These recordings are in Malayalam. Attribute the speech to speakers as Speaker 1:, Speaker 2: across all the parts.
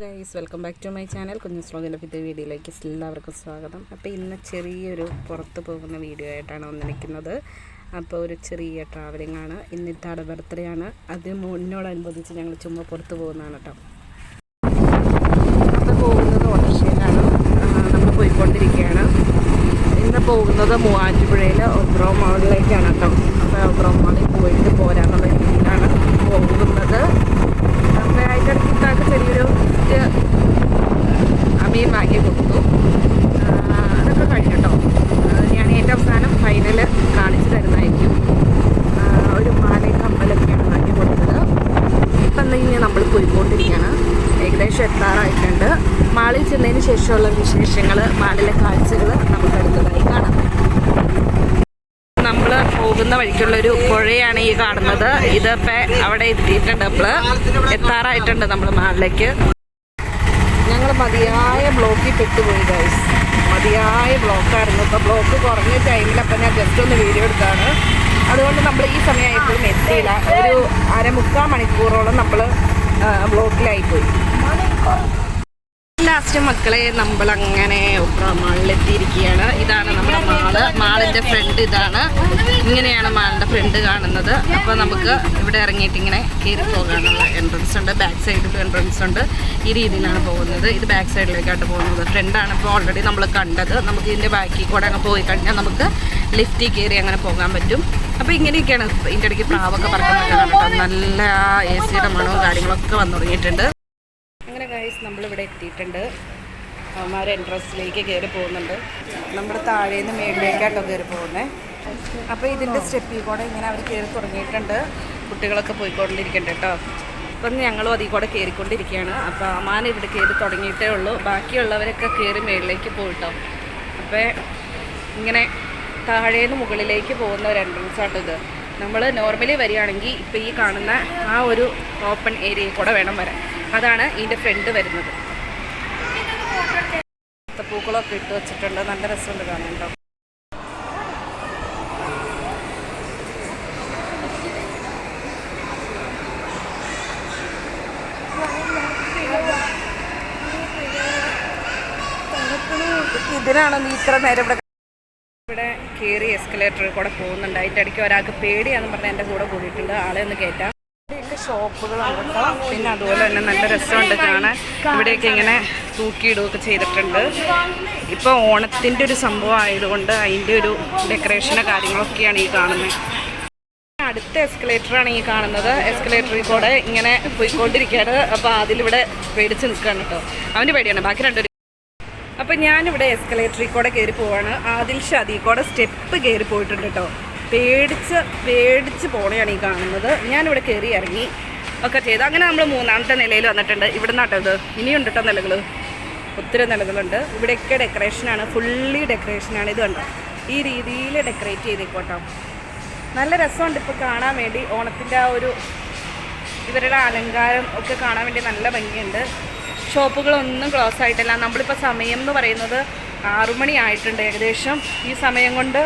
Speaker 1: Guys welcome back to my channel. കുഞ്ഞു സ്ലോഗിന്റെ പുതിയ വീഡിയോയിലേക്ക് എല്ലാവർക്കും സ്വാഗതം. അപ്പോൾ ഇന്ന് ചെറിയൊരു പുറത്ത് പോകുന്ന വീഡിയോ ആയിട്ടാണ് വന്നിരിക്കുന്നത് അപ്പോൾ ഒരു ചെറിയ ട്രാവലിംഗ് ആണ്. ഇന്നിട്ട് അവിടെ ബർത്ത്ഡേ ആണ്. അത് മുന്നോടനുബന്ധിച്ച് ഞങ്ങൾ ചുമ്മാ പുറത്ത് പോകുന്നതാണ് കേട്ടോ അപ്പോൾ പോകുന്നത് ഓട്ടോറിക്ഷയിലാണ് നമ്മൾ പോയിക്കൊണ്ടിരിക്കുകയാണ്. ഇന്ന് പോകുന്നത് മൂവാറ്റുപുഴയിൽ ഒബ്രോ മോളിലേക്കാണ് കേട്ടോ അപ്പോൾ ഒബ്രോ മോളിൽ പോയിട്ട് പോരാന്നുള്ള രീതിയിലാണ് പോകുന്നത് അപ്പോൾ അതിന്റെ ഇടയ്ക്ക് ഇത്താക്ക് ചെറിയൊരു ഗിഫ്റ്റ് അമ്മയും വാങ്ങി കൊടുത്തു ആ, അതൊക്കെ കഴിഞ്ഞു കേട്ടോ ആ, ഞാൻ ഏറ്റവും അവസാനം ഫൈനൽ കാണിച്ചു തരുന്നതായിരിക്കും ആ, ഒരു മാലയും കമ്മലൊക്കെയാണ് വാങ്ങി കൊടുത്തത് ഇപ്പം എന്താ ഇനി നമ്മൾ പോയിക്കൊണ്ടിരിക്കുകയാണ് ഏകദേശം എത്താറായിട്ടുണ്ട് മാളിൽ ചെന്നതിന് ശേഷമുള്ള വിശേഷങ്ങൾ മാളിലെ കാഴ്ചകൾ നമുക്ക് അടുത്തതായി കാണാം നമ്മൾ പോകുന്ന വഴിക്കുള്ളൊരു പുഴയാണ് ഈ കാണുന്നത് ഇതിപ്പോൾ അവിടെ എത്തിയിട്ടുണ്ട് നമ്മൾ എത്താറായിട്ടുണ്ട് നമ്മൾ മാളിലേക്ക് ഞങ്ങൾ മതിയായ ബ്ലോക്കിൽ പെട്ടുപോയി ഗൈസ് മതിയായ ബ്ലോക്കായിരുന്നു. ഇപ്പോൾ ബ്ലോക്ക് കുറഞ്ഞ ടൈമിൽ അപ്പം ഞാൻ ജസ്റ്റ് ഒന്ന് വീഡിയോ എടുത്താണ്. അതുകൊണ്ട് നമ്മൾ ഈ സമയമായപ്പോഴും എത്തിയില്ല. ഒരു അരമുക്കാൽ മണിക്കൂറോളം നമ്മൾ ബ്ലോക്കിലായിപ്പോയി. ലാസ്റ്റ് മക്കളെ നമ്മൾ അങ്ങനെ മാളിലെത്തിയിരിക്കുകയാണ്. ഇതാണ് നമ്മുടെ മാൾ. മാളിന്റെ ഫ്രണ്ട് ഇതാണ്. ഇങ്ങനെയാണ് മാളിന്റെ ഫ്രണ്ട് കാണുന്നത്. അപ്പോൾ നമുക്ക് ഇവിടെ ഇറങ്ങിയിട്ട് ഇങ്ങനെ കയറി പോകാനുള്ള എൻട്രൻസ് ഉണ്ട്. ബാക്ക് സൈഡിൽ എൻട്രൻസ് ഉണ്ട്. ഈ രീതിയിലാണ് പോകുന്നത്. ഇത് ബാക്ക് സൈഡിലേക്കായിട്ട് പോകുന്നത്. ഫ്രണ്ടാണ് ഇപ്പോൾ ഓൾറെഡി നമ്മൾ കണ്ടത്. നമുക്ക് ഇതിന്റെ ബാക്കിൽ കൂടെ അങ്ങ് പോയി കഴിഞ്ഞാൽ നമുക്ക് ലിഫ്റ്റിൽ കയറി അങ്ങനെ പോകാൻ പറ്റും. അപ്പോൾ ഇങ്ങനെയൊക്കെയാണ് ഇതിന്റെ ഇടയ്ക്ക് പ്രാവൊക്കെ കണ്ടിട്ട് നല്ല എ സിയുടെ മണവും കാര്യങ്ങളൊക്കെ വന്നു തുടങ്ങിയിട്ടുണ്ട്. നമ്മളിവിടെ എത്തിയിട്ടുണ്ട്. അവന്മാർ എൻട്രൻസിലേക്ക് കയറി പോകുന്നുണ്ട്. നമ്മുടെ താഴേന്ന് മേളിലേക്കാട്ടോ കയറി പോകുന്നത് അപ്പോൾ ഇതിന്റെ സ്റ്റെപ്പിൽ കൂടെ ഇങ്ങനെ അവർ കയറി തുടങ്ങിയിട്ടുണ്ട്. കുട്ടികളൊക്കെ പോയിക്കൊണ്ടിരിക്കണ്ട കേട്ടോ. അപ്പം ഞങ്ങളും അതിൽ കൂടെ കയറിക്കൊണ്ടിരിക്കുകയാണ്. അപ്പോൾ അമാൻ ഇവിടെ കയറി തുടങ്ങിയിട്ടേ ഉള്ളൂ. ബാക്കിയുള്ളവരൊക്കെ കയറി മേളിലേക്ക് പോയിട്ടോ അപ്പോൾ ഇങ്ങനെ താഴേന്ന് മുകളിലേക്ക് പോകുന്ന ഒരു എൻട്രൻസ് ആട്ടോ ഇത്. നമ്മൾ നോർമലി വരികയാണെങ്കിൽ ഇപ്പോൾ ഈ കാണുന്ന ആ ഒരു ഓപ്പൺ ഏരിയയിൽ കൂടെ വേണം വരാൻ. അതാണ് ഇതിന്റെ ഫ്രണ്ട് വരുന്നത്. പൂക്കളൊക്കെ ഇട്ട് വെച്ചിട്ടുണ്ട്. നല്ല രസമുണ്ട് കാണുന്നുണ്ടോ ഇതിനാണ് നീ ഇത്ര നേരം ഇവിടെ ഇവിടെ കയറി എസ്കലേറ്ററിൽ കൂടെ പോകുന്നുണ്ട്. അതിന്റെ ഇടയ്ക്ക് ഒരാൾക്ക് പേടിയാന്ന് പറഞ്ഞാൽ എന്റെ കൂടെ കൂടിയിട്ടുണ്ട്. ആളെ ഒന്ന് കയറ്റാം ഷോപ്പുകളുണ്ട് പിന്നെ അതുപോലെ തന്നെ നല്ല രസമുണ്ട് കാണാൻ. ഇവിടെയൊക്കെ ഇങ്ങനെ തൂക്കിയിടുകയൊക്കെ ചെയ്തിട്ടുണ്ട്. ഇപ്പോൾ ഓണത്തിന്റെ ഒരു സംഭവം ആയതുകൊണ്ട് അതിന്റെ ഒരു ഡെക്കറേഷനോ കാര്യങ്ങളൊക്കെയാണ് ഈ കാണുന്നത്. അടുത്ത എസ്കലേറ്ററാണ് ഈ കാണുന്നത്. എസ്കലേറ്ററിൽ കൂടെ ഇങ്ങനെ പോയിക്കൊണ്ടിരിക്കുകയാണ്. അപ്പോൾ അതിലിവിടെ പേടിച്ച് നിൽക്കുകയാണ് കേട്ടോ. അവന് പേടിയാണ്. ബാക്കി രണ്ടൊരു അപ്പം ഞാനിവിടെ എസ്കലേറ്ററിൽ കൂടെ കയറി പോവാണ്. ആദിൽ ഷാദി കൂടെ സ്റ്റെപ്പ് കയറി പോയിട്ടുണ്ട് കേട്ടോ. പേടിച്ച് പേടിച്ച് പോണെയാണ് ഈ കാണുന്നത്. ഞാനിവിടെ കയറി ഇറങ്ങി ഒക്കെ ചെയ്തു. അങ്ങനെ നമ്മൾ മൂന്നാമത്തെ നിലയിൽ വന്നിട്ടുണ്ട്. ഇവിടെ നട്ടത് ഇനിയുണ്ട് കേട്ടോ നിലകൾ ഒത്തിരി നിലകളുണ്ട് ഇവിടെയൊക്കെ ഡെക്കറേഷനാണ് ഫുള്ളി ഡെക്കറേഷനാണ് ഇത് കണ്ടോ? ഈ രീതിയിൽ ഡെക്കറേറ്റ് ചെയ്തേക്കോട്ടോ നല്ല രസമുണ്ട് ഇപ്പോൾ കാണാൻ വേണ്ടി. ഓണത്തിന്റെ ആ ഒരു ഇവരുടെ അലങ്കാരം ഒക്കെ കാണാൻ വേണ്ടി നല്ല ഭംഗിയുണ്ട്. ഷോപ്പുകളൊന്നും ക്ലോസ് ആയിട്ടില്ല. നമ്മളിപ്പോൾ സമയം എന്ന് പറയുന്നത് ആറുമണി ആയിട്ടുണ്ട് ഏകദേശം. ഈ സമയം കൊണ്ട്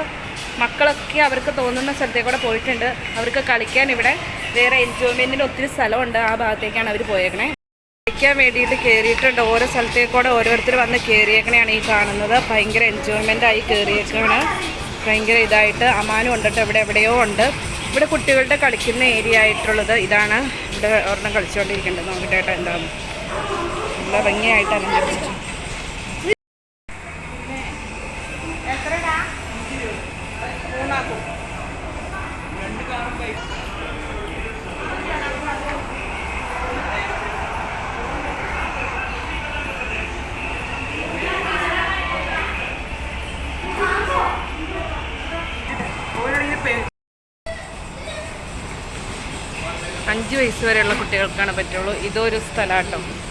Speaker 1: മക്കളൊക്കെ അവർക്ക് തോന്നുന്ന സ്ഥലത്തേക്ക് കൂടെ പോയിട്ടുണ്ട്. അവർക്ക് കളിക്കാൻ ഇവിടെ വേറെ എൻജോയ്മെന്റിന് ഒത്തിരി സ്ഥലമുണ്ട്. ആ ഭാഗത്തേക്കാണ് അവർ പോയേക്കണേ. കളിക്കാൻ വേണ്ടിയിട്ട് കയറിയിട്ടുണ്ട് ഓരോ സ്ഥലത്തേക്കൂടെ ഓരോരുത്തർ വന്ന് കയറിയേക്കണെയാണ് ഈ കാണുന്നത്. ഭയങ്കര എൻജോയ്മെന്റ് ആയി കയറിയേക്കാണ് ഭയങ്കര ഇതായിട്ട് അമാനും ഉണ്ട് കേട്ടോ ഇവിടെ എവിടെയോ ഉണ്ട്. ഇവിടെ കുട്ടികളുടെ കളിക്കുന്ന ഏരിയ ആയിട്ടുള്ളത് ഇതാണ്. ഇവിടെ ഒരെണ്ണം കളിച്ചുകൊണ്ടിരിക്കേണ്ടത് നോക്കട്ടെ കേട്ടോ എന്താണ് നല്ല ഭംഗിയായിട്ടാണ് അലങ്കരിച്ചിട്ട് കുട്ടികൾക്കാണ് പറ്റുള്ളൂ. ഇതൊരു സ്ഥലമാട്ടോ ഇവിടെ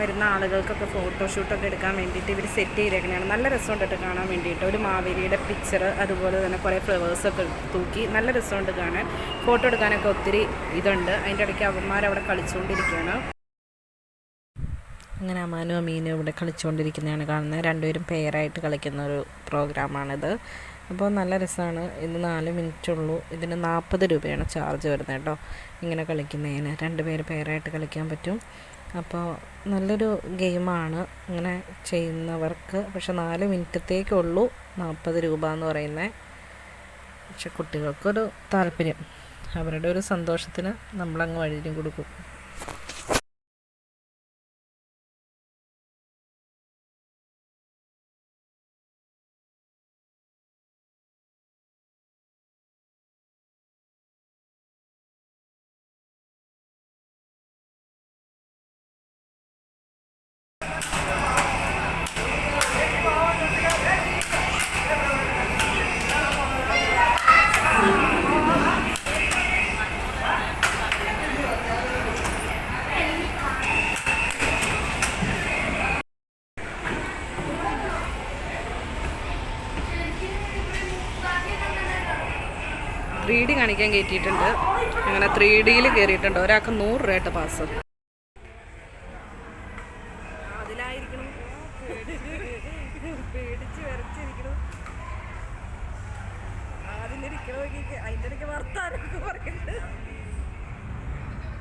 Speaker 1: വരുന്ന ആളുകൾക്കൊക്കെ ഫോട്ടോഷൂട്ടൊക്കെ എടുക്കാൻ വേണ്ടിയിട്ട് ഇവർ സെറ്റ് ചെയ്തേക്കുന്നതാണ് നല്ല രസമുണ്ട് കേട്ടോ കാണാൻ വേണ്ടിയിട്ട്. ഒരു മാവേലിയുടെ പിക്ചർ അതുപോലെ തന്നെ കുറേ ഫ്ലവേഴ്സൊക്കെ തൂക്കി നല്ല രസമുണ്ട് കാണാൻ. ഫോട്ടോ എടുക്കാനൊക്കെ ഒത്തിരി ഇതുണ്ട്. അതിന്റെ ഇടയ്ക്ക് അവന്മാർ അവിടെ കളിച്ചുകൊണ്ടിരിക്കുകയാണ്
Speaker 2: അങ്ങനെ അമാനും അമീനും ഇവിടെ കളിച്ചുകൊണ്ടിരിക്കുന്നതാണ് കാണുന്നത്. രണ്ടുപേരും പെയറായിട്ട് കളിക്കുന്ന ഒരു പ്രോഗ്രാമാണിത് അപ്പോൾ നല്ല രസമാണ്. ഇത് നാല് മിനിറ്റ് ഉള്ളൂ. ഇതിന് നാൽപ്പത് രൂപയാണ് ചാർജ് വരുന്നത് കേട്ടോ. ഇങ്ങനെ കളിക്കുന്നതിന്. രണ്ട് പേര് പെയറായിട്ട് കളിക്കാൻ പറ്റും. അപ്പോൾ നല്ലൊരു ഗെയിമാണ് ഇങ്ങനെ ചെയ്യുന്നവർക്ക്. പക്ഷെ നാല് മിനിറ്റത്തേക്കുള്ളൂ നാൽപ്പത് രൂപ എന്ന് പറയുന്നത് പക്ഷെ കുട്ടികൾക്കൊരു താല്പര്യം. അവരുടെ ഒരു സന്തോഷത്തിന് നമ്മളങ്ങ് വഴിയും കൊടുക്കും.
Speaker 1: കാണിക്കാൻ കയറ്റിയിട്ടുണ്ട് അങ്ങനെ ത്രീ ഡിയിൽ കയറിയിട്ടുണ്ട് ഒരാൾക്ക് നൂറ് രൂപയുടെ പാസ് പേടിച്ച്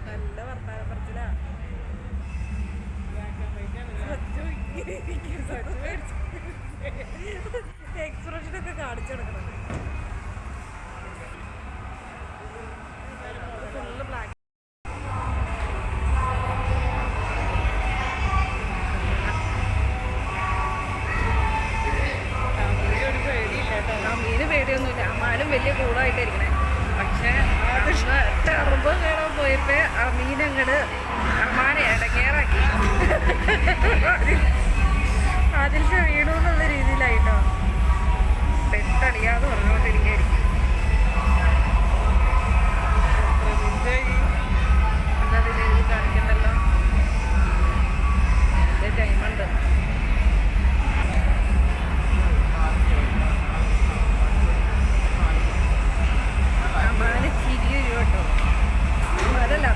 Speaker 1: നല്ല ഒക്കെ കാണിച്ചു കൊടുക്കണം. പോയപ്പോ മീനങ്ങട് അങ്ങട് കയറാക്കി ഇടങ്ങേറാക്കി അതിൽ വീണു എന്നുള്ള രീതിയിലായിട്ടോ? പെട്ടടിയാതെ പറഞ്ഞുകൊണ്ടിരിക്കുകയായിരിക്കും എന്താ ഇതിൽ എഴുതി കാണിക്കണ്ടല്ലോ? ടൈമുണ്ട് അമ്മാനെ ചിരി വരും കേട്ടോ അതല്ല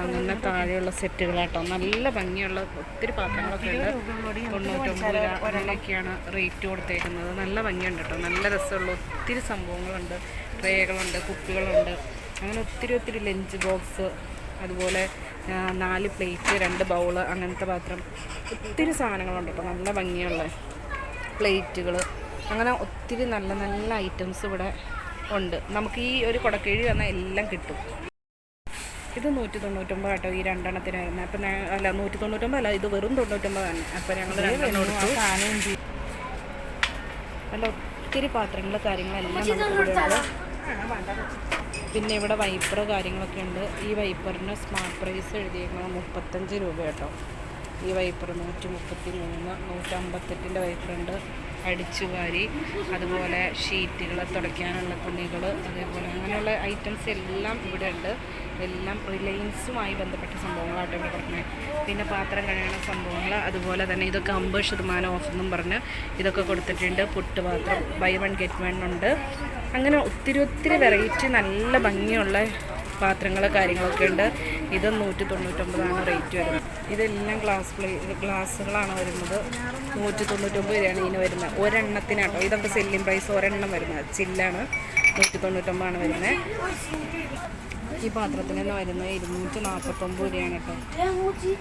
Speaker 1: വാങ്ങുന്ന താഴെയുള്ള സെറ്റുകൾ കേട്ടോ നല്ല ഭംഗിയുള്ള ഒത്തിരി പാത്രങ്ങളൊക്കെ ഉണ്ട്. തൊണ്ണൂറ്റൊമ്പത് രൂപ റേറ്റ് കൊടുത്തേക്കുന്നത്. നല്ല ഭംഗിയുണ്ട് കേട്ടോ നല്ല രസമുള്ള ഒത്തിരി സംഭവങ്ങളുണ്ട്. ട്രേകളുണ്ട് കുപ്പികളുണ്ട്. അങ്ങനെ ഒത്തിരി ഒത്തിരി ലഞ്ച് ബോക്സ് അതുപോലെ നാല് പ്ലേറ്റ് രണ്ട് ബൗൾ അങ്ങനത്തെ പാത്രം. ഒത്തിരി സാധനങ്ങളുണ്ട് കേട്ടോ നല്ല ഭംഗിയുള്ള പ്ലേറ്റുകൾ. അങ്ങനെ ഒത്തിരി നല്ല നല്ല ഐറ്റംസ് ഇവിടെ ഉണ്ട്. നമുക്ക് ഈ ഒരു കുടക്കീഴി വന്നാൽ എല്ലാം കിട്ടും. ഇത് നൂറ്റി തൊണ്ണൂറ്റൊമ്പത് കേട്ടോ ഈ രണ്ടെണ്ണത്തിന് വരുന്നത് അപ്പം ഞാൻ അല്ല നൂറ്റി തൊണ്ണൂറ്റൊമ്പത് അല്ല ഇത് വെറും തൊണ്ണൂറ്റൊമ്പത് തന്നെ അപ്പം ഞങ്ങൾ സാധനവും ചെയ്യും അല്ല ഒത്തിരി പാത്രങ്ങൾ കാര്യങ്ങളെല്ലാം പിന്നെ ഇവിടെ വൈപ്പർ കാര്യങ്ങളൊക്കെ ഉണ്ട്. ഈ വൈപ്പറിന് സ്മാർട്ട് പ്രൈസ് എഴുതിയിരിക്കുന്നത് മുപ്പത്തഞ്ച് രൂപ കേട്ടോ. ഈ വൈപ്പർ നൂറ്റി മുപ്പത്തി മൂന്ന് നൂറ്റമ്പത്തെട്ടിന്റെ വൈപ്പറുണ്ട്. അടിച്ചുവാരി അതുപോലെ ഷീറ്റുകൾ തുടയ്ക്കാനുള്ള തുണികൾ അതേപോലെ അങ്ങനെയുള്ള ഐറ്റംസ് എല്ലാം ഇവിടെ ഉണ്ട് എല്ലാം റിലയൻസുമായി ബന്ധപ്പെട്ട സംഭവങ്ങളായിട്ട് ഇവിടെ പറഞ്ഞത് പിന്നെ പാത്രം കഴിയുന്ന സംഭവങ്ങൾ അതുപോലെ തന്നെ ഇതൊക്കെ അമ്പത് ശതമാനം ഓഫ് എന്നും പറഞ്ഞ് ഇതൊക്കെ കൊടുത്തിട്ടുണ്ട്. പുട്ടുപാത്രം ബൈ വൺ ഗെറ്റ് വൺ ഉണ്ട്. അങ്ങനെ ഒത്തിരി ഒത്തിരി വെറൈറ്റി നല്ല ഭംഗിയുള്ള പാത്രങ്ങൾ കാര്യങ്ങളൊക്കെ ഉണ്ട്. ഇത് നൂറ്റി തൊണ്ണൂറ്റൊമ്പതാണ് റേറ്റ് വരുന്നത്. ഇതെല്ലാം ഗ്ലാസ് പ്ലേ ഗ്ലാസ്സുകളാണ് വരുന്നത്. നൂറ്റി തൊണ്ണൂറ്റൊമ്പത് രൂപയാണ് ഇതിന് വരുന്നത്. ഒരെണ്ണത്തിനാട്ടോ. ഇതൊക്കെ സെല്ലിംഗ് പ്രൈസ് ഒരെണ്ണം വരുന്നത്. ചില്ലാണ്. നൂറ്റി തൊണ്ണൂറ്റൊമ്പതാണ് വരുന്നത്. ഈ പാത്രത്തിന് തന്നെ വരുന്നത് ഇരുന്നൂറ്റി നാൽപ്പത്തൊമ്പത് രൂപയാണ് കേട്ടോ.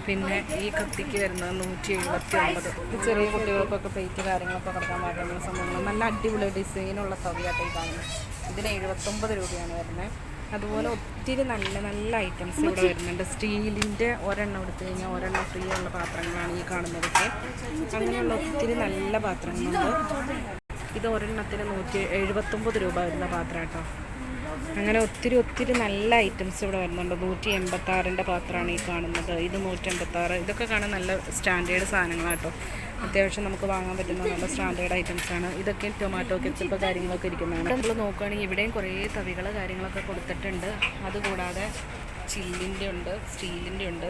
Speaker 1: പിന്നെ ഈ കത്തിക്ക് വരുന്നത് നൂറ്റി എഴുപത്തി ഒമ്പത് ചെറിയ കുട്ടികൾക്കൊക്കെ പ്ലേറ്റ് കാര്യങ്ങളൊക്കെ കിടക്കാൻ പാടുന്ന സംഭവങ്ങൾ. നല്ല അടിപൊളി ഡിസൈനുള്ള തവിയാട്ടോ ഈ കാണുന്നത്. ഇതിന് എഴുപത്തൊമ്പത് രൂപയാണ് വരുന്നത്. അതുപോലെ ഒത്തിരി നല്ല നല്ല ഐറ്റംസ് ഇവിടെ വരുന്നുണ്ട്. സ്റ്റീലിന്റെ ഒരെണ്ണം എടുത്തു കഴിഞ്ഞാൽ ഒരെണ്ണം ഫ്രീ ഉള്ള പാത്രങ്ങളാണ് ഈ കാണുന്നതൊക്കെ. അങ്ങനെയുള്ള ഒത്തിരി നല്ല പാത്രങ്ങളുണ്ട്. ഇത് ഒരെണ്ണത്തിന് നൂറ്റി എഴുപത്തൊമ്പത് രൂപ വരുന്ന പാത്രം കേട്ടോ. അങ്ങനെ ഒത്തിരി ഒത്തിരി നല്ല ഐറ്റംസ് ഇവിടെ വരുന്നുണ്ട്. നൂറ്റി എൺപത്താറിന്റെ പാത്രമാണ് ഈ കാണുന്നത്. ഇത് നൂറ്റി എൺപത്താറ് ഇതൊക്കെ കാണാൻ നല്ല സ്റ്റാൻഡേർഡ് സാധനങ്ങളാട്ടോ അത്യാവശ്യം നമുക്ക് വാങ്ങാൻ പറ്റുന്ന നല്ല സ്റ്റാൻഡേർഡ് ഐറ്റംസ് ആണ്. ഇതൊക്കെ ടൊമാറ്റോ കെച്ചപ്പ് കാര്യങ്ങളൊക്കെ ഇരിക്കുന്നതാണ്. നമ്മൾ നോക്കുകയാണെങ്കിൽ ഇവിടെയും കുറേ തവികൾ കാര്യങ്ങളൊക്കെ കൊടുത്തിട്ടുണ്ട്. അതുകൂടാതെ ചില്ലിന്റെ ഉണ്ട് സ്റ്റീലിന്റെ ഉണ്ട്.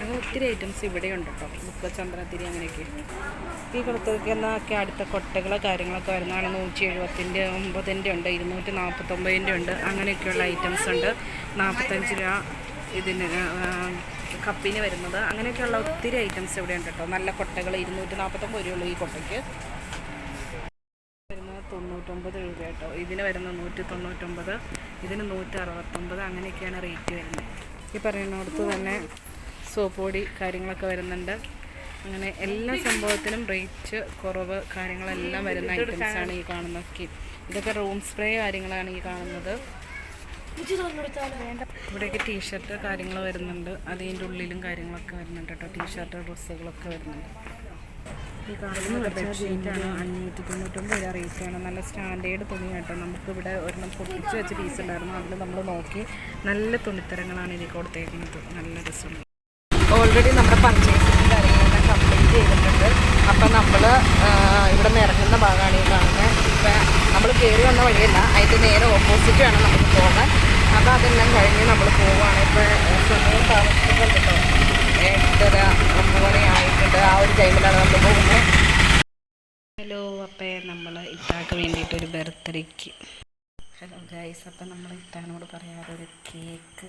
Speaker 1: അങ്ങനെ ഒത്തിരി ഐറ്റംസ് ഇവിടെ ഉണ്ട് കേട്ടോ മുക്ക ചന്ദ്രത്തിരി അങ്ങനെയൊക്കെ. ഈ കൊടുത്തൊക്കെ എന്നൊക്കെ അടുത്ത കൊട്ടകൾ കാര്യങ്ങളൊക്കെ വരുന്നതാണ്. നൂറ്റി എഴുപത്തിന്റെ ഒമ്പതിന്റെ ഉണ്ട് ഇരുന്നൂറ്റി നാൽപ്പത്തൊമ്പതിന്റെ ഉണ്ട്. അങ്ങനെയൊക്കെയുള്ള ഐറ്റംസ് ഉണ്ട്. നാൽപ്പത്തഞ്ച് രൂപ ഇതിന് കപ്പിന് വരുന്നത്. അങ്ങനെയൊക്കെയുള്ള ഒത്തിരി ഐറ്റംസ് ഇവിടെ ഉണ്ട് കേട്ടോ. നല്ല കൊട്ടകൾ ഇരുന്നൂറ്റി നാൽപ്പത്തൊമ്പത് രൂപയുള്ളൂ ഈ കൊട്ടയ്ക്ക്. വരുന്നത് തൊണ്ണൂറ്റൊമ്പത് രൂപ കേട്ടോ. ഇതിന് വരുന്നത് നൂറ്റി തൊണ്ണൂറ്റൊമ്പത് ഇതിന് നൂറ്റി അറുപത്തൊമ്പത് അങ്ങനെയൊക്കെയാണ് റേറ്റ് വരുന്നത്. ഈ പറയുന്നിടത്ത് തന്നെ സോപ്പ് പൊടി കാര്യങ്ങളൊക്കെ വരുന്നുണ്ട്. അങ്ങനെ എല്ലാ സംഭവത്തിനും റേറ്റ് കുറവ് കാര്യങ്ങളെല്ലാം വരുന്ന ഐറ്റംസ് ആണ് ഈ കാണുന്നതൊക്കെ ഇതൊക്കെ റൂം സ്പ്രേ കാര്യങ്ങളാണ് ഈ കാണുന്നത്. ഇവിടെയൊക്കെ ടീഷർട്ട് കാര്യങ്ങൾ വരുന്നുണ്ട്. അതിന്റെ ഉള്ളിലും കാര്യങ്ങളൊക്കെ വരുന്നുണ്ട് കേട്ടോ. ടീഷർട്ട് ഡ്രസ്സുകളൊക്കെ വരുന്നുണ്ട്. ഈ ബെഡ്ഷീറ്റാണ് അഞ്ഞൂറ്റി തൊണ്ണൂറ്റൊമ്പത് രൂപ റേറ്റാണ് നല്ല സ്റ്റാൻഡേർഡ് തുണി കേട്ടോ. നമുക്കിവിടെ ഒരെണ്ണം പൊട്ടിച്ച് വെച്ച പീസ് ഉണ്ടായിരുന്നു. അതിൽ നമ്മൾ നോക്കി നല്ല തുണിത്തരങ്ങളാണ് ഇതിൽ കൊടുത്തേക്കുന്നത്. നല്ല രസമുണ്ട് ഓൾറെഡി നമ്മുടെ പർച്ചേസിങ് കാര്യങ്ങളൊക്കെ കംപ്ലീറ്റ് ചെയ്തിട്ടുണ്ട്. അപ്പം നമ്മൾ ഇവിടെ നിന്ന് ഇറങ്ങുന്ന ഭാഗമാണ് ഈ കാണുന്നത്. ഇപ്പം നമ്മൾ കയറി വന്ന വഴിയല്ല. അതിന്റെ നേരെ ഓപ്പോസിറ്റ് വേണം നമുക്ക് പോകാൻ അപ്പോൾ അതെല്ലാം കഴിഞ്ഞ് നമ്മൾ പോവുകയാണ് ഇപ്പോൾ സമയം താമസിക്കുന്നുണ്ടോ എട്ടര ഒമ്പത് ആയിട്ടുണ്ട്. ആ ഒരു ടൈമിലാണ് നമ്മൾ പോകുന്നത്. ഹലോ അപ്പേ നമ്മൾ ഇത്താക്ക് വേണ്ടിയിട്ട് ഒരു ബർത്ത്ഡേക്ക്. ഹലോ ഗൈസ് അപ്പം നമ്മൾ ഇത്താനോട് പറയാതെ ഒരു കേക്ക്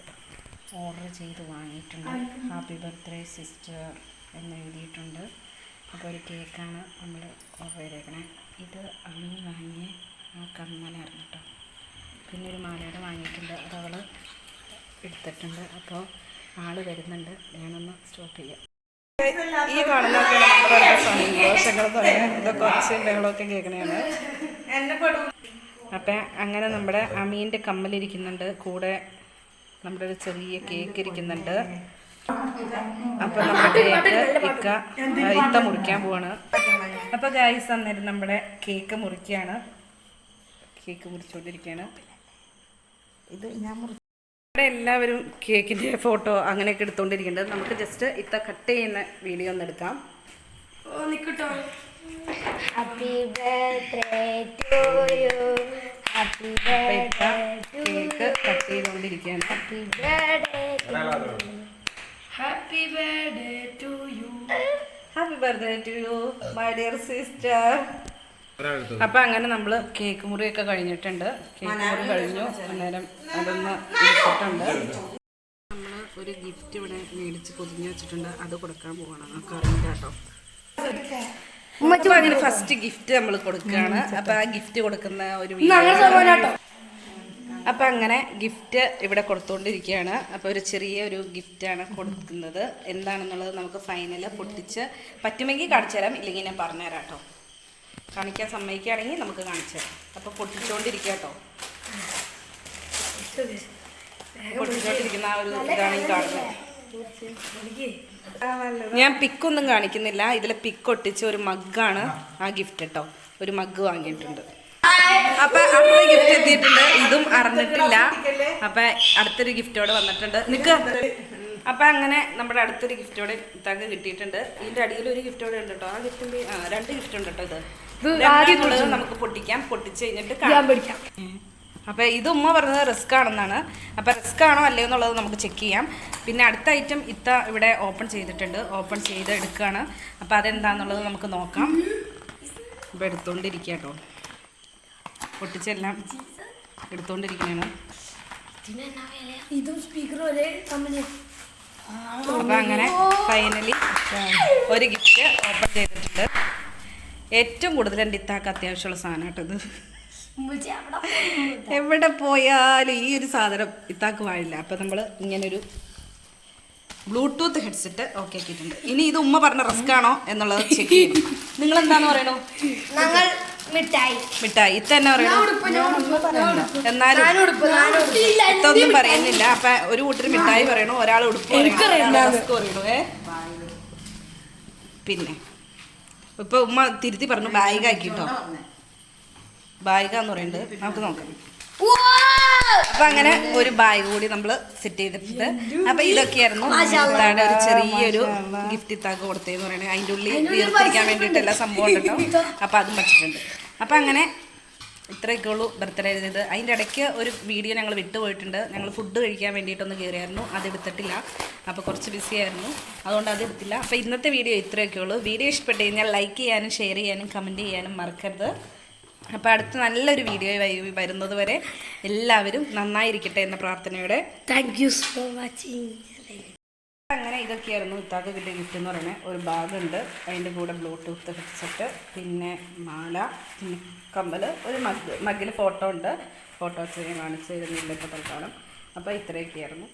Speaker 1: ഓർഡർ ചെയ്ത് വാങ്ങിയിട്ടുണ്ട്. ഹാപ്പി ബർത്ത്ഡേ സിസ്റ്റർ എന്ന് എഴുതിയിട്ടുണ്ട്. അപ്പോൾ ഒരു കേക്കാണ് നമ്മൾ ഓർഡർ ചെയ്തേക്കണേ. ഇത് അമ്മി വാങ്ങിയ ആ കമ്മലായിരുന്നു കേട്ടോ പിന്നെ ഒരു മാലയുടെ വാങ്ങിയിട്ടുണ്ട്. അത് അവൾ എടുത്തിട്ടുണ്ട്. അപ്പോൾ ആൾ വരുന്നുണ്ട്. ഞാനൊന്ന് സ്റ്റോപ്പ് ചെയ്യാം. ഈ കാണുന്നതൊക്കെയാണ് നമ്മുടെ സന്തോഷങ്ങൾ ബഹളമൊക്കെ കേൾക്കണതാണ്. അപ്പം അങ്ങനെ നമ്മുടെ അമീന്റെ കമ്മലിരിക്കുന്നുണ്ട്. കൂടെ നമ്മുടെ ഒരു ചെറിയ കേക്ക് ഇരിക്കുന്നുണ്ട്. അപ്പം നമ്മുടെ കേക്ക് ഇക്ക ഇത്ത മുറിക്കാൻ പോവാണ്. അപ്പോൾ ഗായ്സ് അന്നേരം നമ്മുടെ കേക്ക് മുറിക്കുകയാണ് കേക്ക് മുറിച്ചുകൊണ്ടിരിക്കുകയാണ് ഇത് ഞാൻ ഇവിടെ എല്ലാവരും കേക്കിന്റെ ഫോട്ടോ അങ്ങനെയൊക്കെ എടുത്തുകൊണ്ടിരിക്കേണ്ടത് നമുക്ക് ജസ്റ്റ് ഇത്ത കട്ട് ചെയ്യുന്ന വീഡിയോ ഒന്ന് എടുക്കാം.
Speaker 3: ഓ നിൽക്കട്ടോ happy
Speaker 1: birthday to
Speaker 3: happy birthday
Speaker 1: cake cut ചെയ്തുകൊണ്ടിരിക്കുകയാണ് happy birthday to you happy birthday to you my dear sister അപ്പൊ അങ്ങനെ നമ്മൾ കേക്ക് മുറിയൊക്കെ കഴിഞ്ഞിട്ടുണ്ട്. കേക്ക് മുറി കഴിഞ്ഞു. അന്നേരം അതൊന്ന് ഇട്ടിട്ടുണ്ട് നമ്മൾ ഒരു ഗിഫ്റ്റ് ഇവിടെ മേടിച്ച് പൊതിഞ്ഞ് വെച്ചിട്ടുണ്ട്. അത് കൊടുക്കാൻ പോവാണ്. നമുക്ക് അറിയില്ല കേട്ടോ. ഫസ്റ്റ് ഗിഫ്റ്റ് നമ്മൾ കൊടുക്കുകയാണ്. അപ്പൊ ആ ഗിഫ്റ്റ് കൊടുക്കുന്ന ഒരു അപ്പൊ അങ്ങനെ ഗിഫ്റ്റ് ഇവിടെ കൊടുത്തുകൊണ്ടിരിക്കുകയാണ് അപ്പൊ ഒരു ചെറിയ ഒരു ഗിഫ്റ്റ് ആണ് കൊടുക്കുന്നത്. എന്താണെന്നുള്ളത് നമുക്ക് ഫൈനൽ പൊട്ടിച്ച് പറ്റുമെങ്കിൽ കാണിച്ചു തരാം ഇല്ലെങ്കിൽ ഞാൻ പറഞ്ഞുതരാം കേട്ടോ. കാണിക്കാൻ സമ്മതിക്കുകയാണെങ്കിൽ നമുക്ക് കാണിച്ചു തരാം. അപ്പോൾ പൊട്ടിച്ചുകൊണ്ടിരിക്കുക കേട്ടോ. പൊട്ടിച്ചുകൊണ്ടിരിക്കുന്ന ആ ഒരു ഇതാണ് ഈ കാണുന്നത്. ഞാൻ പിക്കൊന്നും കാണിക്കുന്നില്ല. ഇതിലെ പിക്ക് ഒട്ടിച്ച് ഒരു മഗ്ഗാണ് ആ ഗിഫ്റ്റ് കേട്ടോ ഒരു മഗ് വാങ്ങിയിട്ടുണ്ട്. അപ്പൊ അടുത്ത ഗിഫ്റ്റ് എത്തിയിട്ടുണ്ട്. ഇതും അറിഞ്ഞിട്ടില്ല. അപ്പൊ അടുത്തൊരു ഗിഫ്റ്റോടെ വന്നിട്ടുണ്ട്. നിക്ക്. അപ്പൊ അങ്ങനെ നമ്മുടെ അടുത്തൊരു ഗിഫ്റ്റോടെ ഇത്താക്ക് കിട്ടിയിട്ടുണ്ട്. ഇതിന്റെ അടിയിൽ ഒരു ഗിഫ്റ്റോടെ ഉണ്ട് കേട്ടോ. ആ ഗിഫ്റ്റ് രണ്ട് ഗിഫ്റ്റ് ഉണ്ട് കേട്ടോ ഇത്. ആദ്യമുള്ളത് നമുക്ക് പൊട്ടിക്കാം. പൊട്ടിച്ച് കഴിഞ്ഞിട്ട് പഠിക്കാം അപ്പോൾ ഇത് ഉമ്മ പറഞ്ഞത് റിസ്ക് ആണെന്നാണ്. അപ്പോൾ റിസ്ക് ആണോ അല്ലയോ എന്നുള്ളത് നമുക്ക് ചെക്ക് ചെയ്യാം. പിന്നെ അടുത്ത ഐറ്റം ഇത്ത ഇവിടെ ഓപ്പൺ ചെയ്തിട്ടുണ്ട്. ഓപ്പൺ ചെയ്ത് എടുക്കുകയാണ് അപ്പം അതെന്താന്നുള്ളത് നമുക്ക് നോക്കാം. ഇപ്പൊ എടുത്തോണ്ടിരിക്കുക കേട്ടോ. പൊട്ടിച്ചെല്ലാം എടുത്തുകൊണ്ടിരിക്കുകയാണ്
Speaker 3: ഇതും സ്പീക്കർ ഒരേ കമ്പനി
Speaker 1: അപ്പൊ അങ്ങനെ ഫൈനലി ഒരു ഗിഫ്റ്റ് ഓപ്പൺ ചെയ്തിട്ടുണ്ട്. ഏറ്റവും കൂടുതൽ എന്റെ ഇത്താക്ക് അത്യാവശ്യമുള്ള സാധനം
Speaker 3: കേട്ടത്
Speaker 1: എവിടെ പോയാലും ഈ ഒരു സാധനം ഇത്താക്ക് വാഴില്ല അപ്പം നമ്മൾ ഇങ്ങനൊരു ബ്ലൂടൂത്ത് ഹെഡ്സെറ്റ് ഓക്കെ ആക്കിയിട്ടുണ്ട്. ഇനി ഇത് ഉമ്മ പറഞ്ഞ റിസ്ക് ആണോ എന്നുള്ളത് ചെക്ക് ചെയ്യും നിങ്ങൾ എന്താണ് പറയണോ?
Speaker 3: ഞങ്ങൾ മിഠായി.
Speaker 1: മിഠായി. ഇത്ത തന്നെ പറയണം? എന്നാലും
Speaker 3: ഇല്ല,
Speaker 1: ഇത്തൊന്നും പറയുന്നില്ല. അപ്പൊ ഒരു കൂട്ടർ മിഠായി പറയണു ഒരാൾ ഉടുപ്പ് പറയണു, ഏ? പിന്നെ. ഇപ്പൊ ഉമ്മ തിരുത്തി പറഞ്ഞു ബാഗ് ആക്കിട്ടോ. ബാഗ് എന്ന് പറയുന്നത് നമുക്ക് നോക്കാം. അപ്പൊ അങ്ങനെ ഒരു ബാഗ് കൂടി നമ്മൾ സെറ്റ് ചെയ്തിട്ടുണ്ട്. അപ്പൊ ഇതൊക്കെയായിരുന്നു ഇതാണ് ഒരു ചെറിയൊരു ഗിഫ്റ്റ് ഇത്താക്ക് കൊടുത്തതെന്ന് പറയുന്നത് അതിന്റെ ഉള്ളിൽ വീർത്തിരിക്കാൻ വേണ്ടിയിട്ട് എല്ലാ സംഭവം ഉണ്ടല്ലോ. അപ്പൊ അതും വെച്ചിട്ടുണ്ട്. അപ്പൊ അങ്ങനെ ഇത്രയൊക്കെ ഉള്ളൂ ബർത്ത്ഡേ ഇത് അതിന്റെ ഇടയ്ക്ക് ഒരു വീഡിയോ ഞങ്ങൾ വിട്ടുപോയിട്ടുണ്ട്. ഞങ്ങൾ ഫുഡ് കഴിക്കാൻ വേണ്ടിയിട്ടൊന്ന് കയറിയായിരുന്നു. അത് എടുത്തിട്ടില്ല. അപ്പോൾ കുറച്ച് ബിസി ആയിരുന്നു. അതുകൊണ്ട് അത് എടുത്തില്ല. അപ്പോൾ ഇന്നത്തെ വീഡിയോ ഇത്രയൊക്കെ ഉള്ളൂ. വീഡിയോ ഇഷ്ടപ്പെട്ട് കഴിഞ്ഞാൽ ലൈക്ക് ചെയ്യാനും ഷെയർ ചെയ്യാനും കമന്റ് ചെയ്യാനും മറക്കരുത്. അപ്പോൾ അടുത്ത നല്ലൊരു വീഡിയോ വരുന്നത് വരെ എല്ലാവരും നന്നായിരിക്കട്ടെ എന്ന പ്രാർത്ഥനയോടെ.
Speaker 3: താങ്ക് യു ഫോർ വാച്ചിങ്
Speaker 1: അങ്ങനെ ഇതൊക്കെയായിരുന്നു ഇത്താക്ക് കിട്ടിയ ഗിഫ്റ്റ് എന്ന് പറയുന്നത്. ഒരു ബാഗുണ്ട് അതിന്റെ കൂടെ ബ്ലൂടൂത്ത് ഹെഡ്സെറ്റ് പിന്നെ മാല പിന്നെ കമ്മൽ ഒരു മഗ് മഗ്ഗിൽ ഫോട്ടോ ഉണ്ട്. ഫോട്ടോ ഞാൻ കാണിച്ചു തരുന്നില്ല ഇപ്പോൾ തൽക്കാലം. അപ്പോൾ ഇത്രയൊക്കെയായിരുന്നു.